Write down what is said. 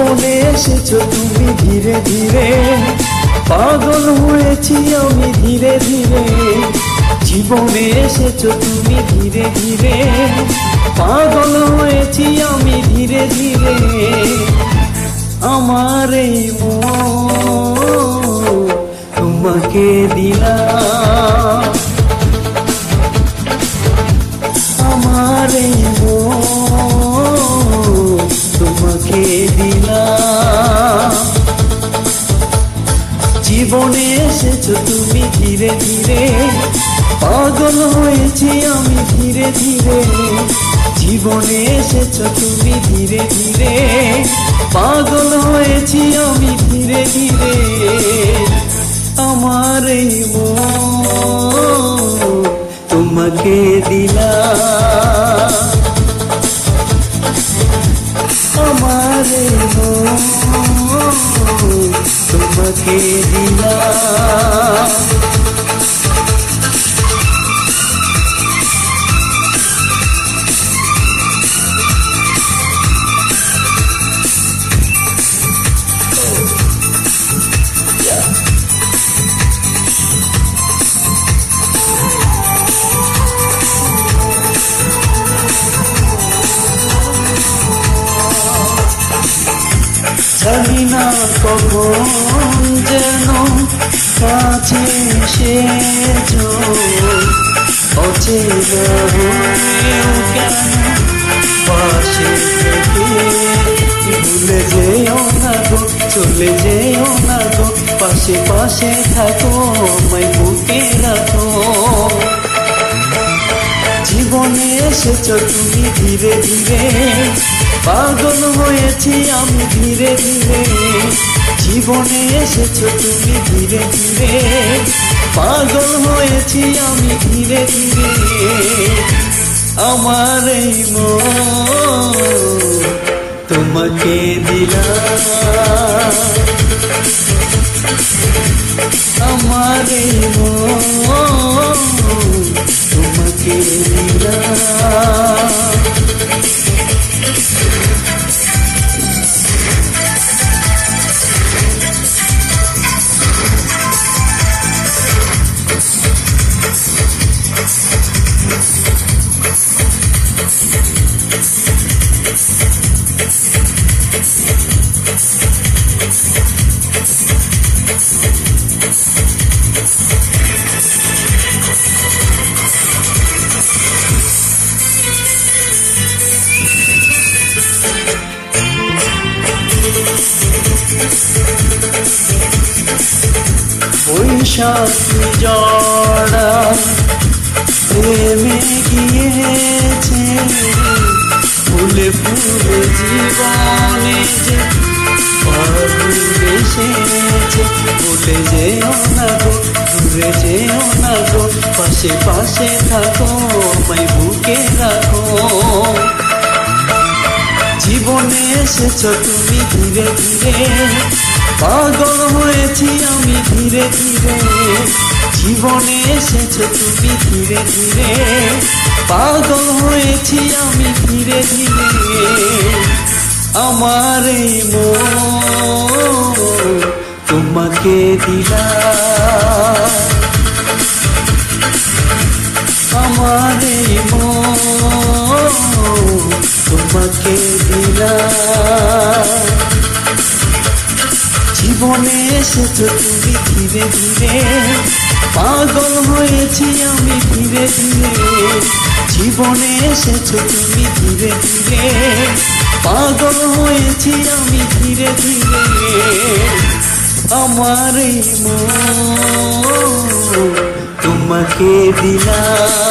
জীবনে এসেছ তুমি ধীরে ধীরে। পাগল হয়েছি আমি ধীরে ধীরে। জীবনে এসেছ তুমি ধীরে ধীরে। পাগল হয়েছি আমি ধীরে ধীরে। আমার এই তোমাকে দিলাম। জীবনে এসেছ তুমি ধীরে ধীরে। পাগল হয়েছি আমি ধীরে ধীরে। জীবনে এসেছ তুমি ধীরে ধীরে। পাগল হয়েছি আমি ধীরে ধীরে। আমার এই তোমাকে দিলাম আমার এই মন তোমাকে দিলাম জানি না কখন যেন কাছে এসেছ। অচেনা হয়েও পাশে ভুলে যেও না গো, চলে যেও না গো, পাশে পাশে থাকো, আমায় বুকে রাখো। জীবনে এসেছ তুমি ধীরে ধীরে, পাগল হয়েছি আমি ধীরে ধীরে। জীবনে এসেছ তুমি ধীরে ধীরে। পাগল হয়েছি আমি ধীরে ধীরে। আমার এই তোমাকে দিলাম। আমার এই বৈশাখী জড়া। প্রেমে গিয়েছে ফুলে ফুলে জীবনে যে এসেছে। বলে যেও না গো, দূরে যেও না গো, পাশে পাশে থাকো, আমায় বুকে রাখো। জীবনে এসেছ তুমি ধীরে ধীরে। পাগল হয়েছি আমি ধীরে ধীরে। জীবনে এসেছ তুমি ধীরে ধীরে। পাগল হয়েছি আমি ধীরে ধীরে। আমার এই তোমাকে দিলাম আমার এই তোমাকে দিলাম জীবনে এসেছ তুমি ধীরে ধীরে। পাগল হয়েছি আমি ধীরে ধীরে। জীবনে এসেছ তুমি ধীরে ধীরে। পাগল হয়েছি আমি ধীরে ধীরে। আমার মন তোমাকে দিলাম।